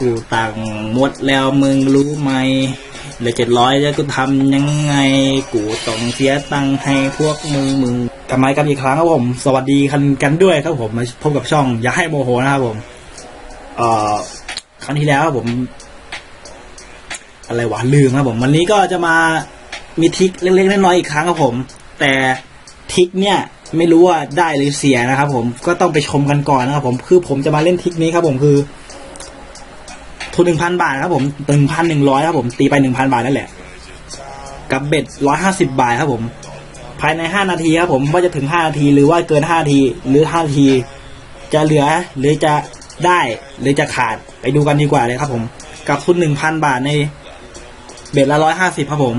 กูตังหมดแล้วมึงรู้ไหมเหลือเจ็ดร้อยแล้วกูทำยังไง กูต้องเสียตังค์ให้พวกมึงมึงกลับมากันอีกครั้งครับผม สวัสดีกันกันด้วยครับผมมาพบกับช่อง อย่าให้โมโหนะครับผมเอ่อครั้งที่แล้วครับผม อะไรวะลืมครับผม วันนี้ก็จะมามีทิกเล็กๆน้อยๆอีกครั้งครับผม แต่ทิกเนี่ยไม่รู้ว่าได้หรือเสียนะครับผมก็ต้องไปชมกันก่อนนะครับผมคือผมจะมาเล่นทิกนี้ครับผมคือ ทุนหนึ่งพันบาทครับผมหนึ่งพันหนึ่งร้อยครับผม ตีไปหนึ่งพันบาทนั่นแหละ กับเบ็ดร้อยห้าสิบบาทครับผม ภายในห้านาทีครับผมว่าจะถึงห้านาทีหรือว่าเกินห้านาทีหรือห้านาที จะเหลือหรือจะได้หรือจะขาดไปดูกันดีกว่าเลยครับผม กับทุนหนึ่งพันบาทในเบ็ดละร้อยห้าสิบครับผม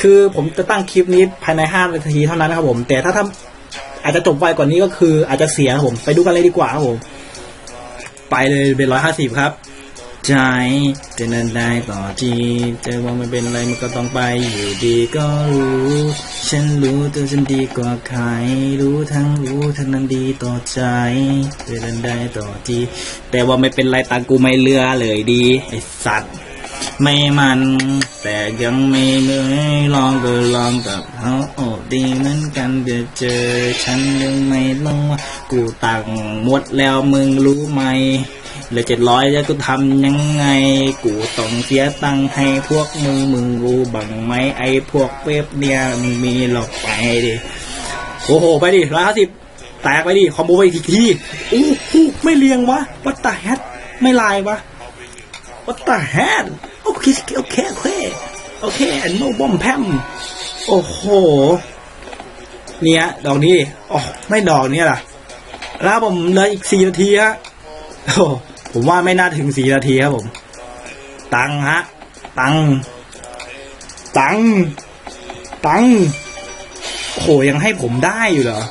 คือผมจะตั้งคลิปนี้ภายในห้านาทีเท่านั้นนะครับผม แต่ถ้าทำอาจจะจบไวกว่านี้ก็คืออาจจะเสียครับผม ไปดูกันเลยดีกว่าครับผม ไปเลยเบ็ดร้อยห้าสิบครับ ใจจะเดินได้ต่อทีจะว่ามันเป็นอะไรมันก็ต้องไปอยู่ดีก็รู้ ฉันรู้ตัวฉันดีกว่าใคร รู้ทั้งรู้ทั้งนั้นดีต่อใจจะเดินได้ต่อทีแต่ว่าไม่เป็นไรตากูไม่เลือเลยดีไอสัตว์ ไม่มัน แต่ยังไม่เหนื่อยลองก็ลองกับเขาโอ้ดีเหมือนกันเดี๋ยวเจอ ฉันยังไม่ลงว่ากูตังค์หมดแล้วมึงรู้ไหมเหลือเจ็ดร้อยแล้วกูทำยังไง กูต้องเสียตังค์ให้พวกมึงมึงรู้บังไหมไอ้พวกเว็บเนี่ยมึงมีหลอกไปดิโอ้โห ไปดิร้อยห้าสิบแตกไปดิคอมโบไปอีกทีอู้หูไม่เรียงวะวัตตาแฮทไม่ลายวะ What the hell โอเคโอเคโอเคโอเคโนบอมแพมโอ้โห เนี่ย ดอกนี้ อ๋อ ไม่ดอกนี้ล่ะ แล้วผมเหลืออีกสี่นาทีฮะโอ้ผมว่าไม่น่าถึงสี่นาทีครับผม ตังฮะ ตัง ตัง ตังโอ้โหยังให้ผมได้อยู่เหรอ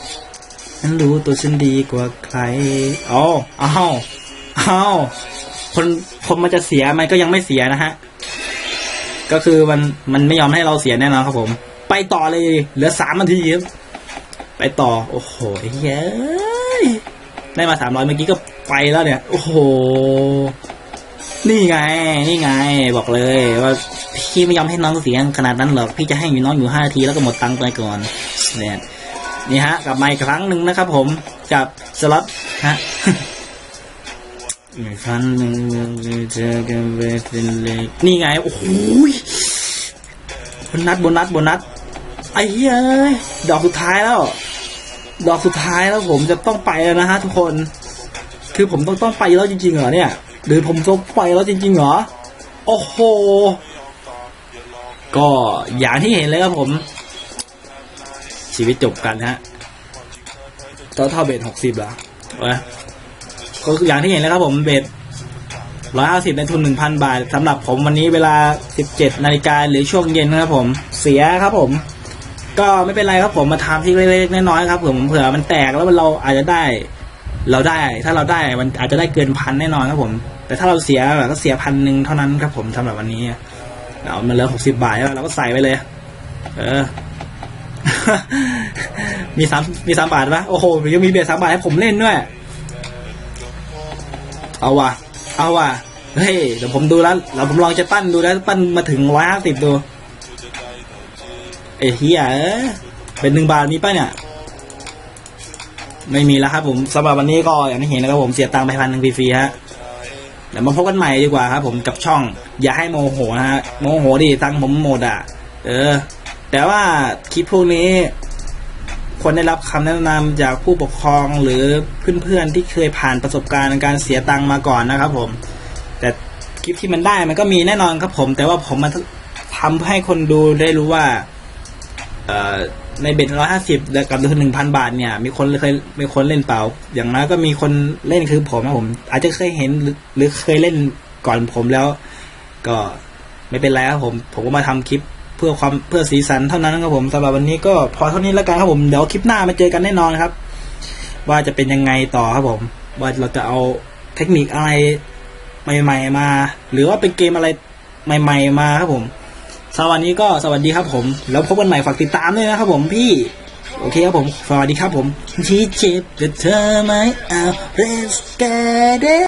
ฉันรู้ตัวฉันดีกว่าใครอ๋ออ้าวอ้าวคนคนมันจะเสียมันก็ยังไม่เสียนะฮะ ก็คือมันมันไม่ยอมให้เราเสียแน่นอนครับผม ไปต่อเลยเหลือสามนาทีครับไปต่อ โอ้โหเย้ยได้มาสามร้อยเมื่อกี้ก็ไปแล้วเนี่ย โอ้โห นี่ไง นี่ไง บอกเลยว่าพี่ไม่ยอมให้น้องเสียขนาดนั้นหรอก พี่จะให้อยู่น้องอยู่ห้านาทีแล้วก็หมดตังค์ไปก่อนเนี่ยนี่ฮะกลับมาอีกครั้งหนึ่งนะครับผมกับสล็อตฮะ อีกครั้งหนึ่งเจอกันเวทีเล็กนี่ไง โอ้โหยโบนัสโบนัสโบนัสไอ้เหี้ย ดอกสุดท้ายแล้ว ดอกสุดท้ายแล้วผมจะต้องไปแล้วนะฮะทุกคน คือผมต้องต้องไปแล้วจริงๆเหรอเนี่ย หรือผมต้องไปแล้วจริงๆเหรอ โอ้โห ก็อย่างที่เห็นเลยครับผม ชีวิตจบกันฮะเท่าเท่าเบสหกสิบเหรอเอ้ ก็อย่างที่เห็นแล้วครับผมเบ็ดร้อยห้าสิบในทุนหนึ่งพันบาทสำหรับผมวันนี้เวลาสิบเจ็ดนาฬิกาหรือช่วงเย็นนะครับผมเสียครับผม ก็ไม่เป็นไรครับผมมาทำที่เล็กๆน้อยๆครับผมเผื่อมันแตกแล้วเราอาจจะได้ เราได้ ถ้าเราได้มันอาจจะได้เกินพันแน่นอนครับผม แต่ถ้าเราเสียแบบก็เสียพันหนึ่งเท่านั้นครับผมสำหรับวันนี้เอามันเหลือหกสิบาทแล้วเราก็ใส่ไปเลย เออ มีสามมีสามบาทปะโอ้โหยังมีเบ็ดสามบาทให้ผมเล่นด้วย เอาว่ะ เอาว่ะ เฮ้ย เดี๋ยวผมดูแล้วเดี๋ยวผมลองจะปั้นดูแล้ว ปั้นมาถึงร้อยห้าสิบดูไอ้เฮียเอ้ยเป็นหนึ่งบาทมีป่ะเนี่ย ไม่มีแล้วครับผมสำหรับวันนี้ก็อย่างที่เห็นนะครับผมเสียตังค์ไปพันหนึ่งฟรีๆฮะเดี๋ยวมาพบกันใหม่ดีกว่าครับ ผมกับช่อง อย่าให้โมโหนะฮะโมโหดิตังค์ผมหมดอะ เออ แต่ว่าคลิปพวกนี้ ควรได้รับคำแนะนำจากผู้ปกครองหรือเพื่อนๆที่เคยผ่านประสบการณ์การเสียตังค์มาก่อนนะครับ ผม แต่คลิปที่มันได้มันก็มีแน่นอนครับผม แต่ว่าผมมาทำให้คนดูได้รู้ว่า เอ่อในเบ็ดร้อยห้าสิบกับหนึ่งพันบาทเนี่ย มีคนเคยมีคนเล่นเปล่า อย่างน้อยก็มีคนเล่นคือผมนะผม อาจจะเคยเห็นหรือหรือเคยเล่นก่อนผมแล้ว ก็ไม่เป็นไรครับผม ผมก็มาทำคลิป เพื่อความเพื่อสีสันเท่านั้นครับผมสำหรับวันนี้ก็พอเท่านี้แล้วกันครับผมเดี๋ยวคลิปหน้ามาเจอกันแน่นอนครับ ว่าจะเป็นยังไงต่อครับผม ว่าเราจะเอาเทคนิคอะไรใหม่ ๆ มา หรือว่าเป็นเกมอะไรใหม่ ๆ มาครับผมสวัสดีก็สวัสดีครับผม แล้วพบกันใหม่ฝากติดตามด้วยนะครับผมพี่ โอเคครับผม สวัสดีครับผมชีเจ็บเธอไหมเอา let's get it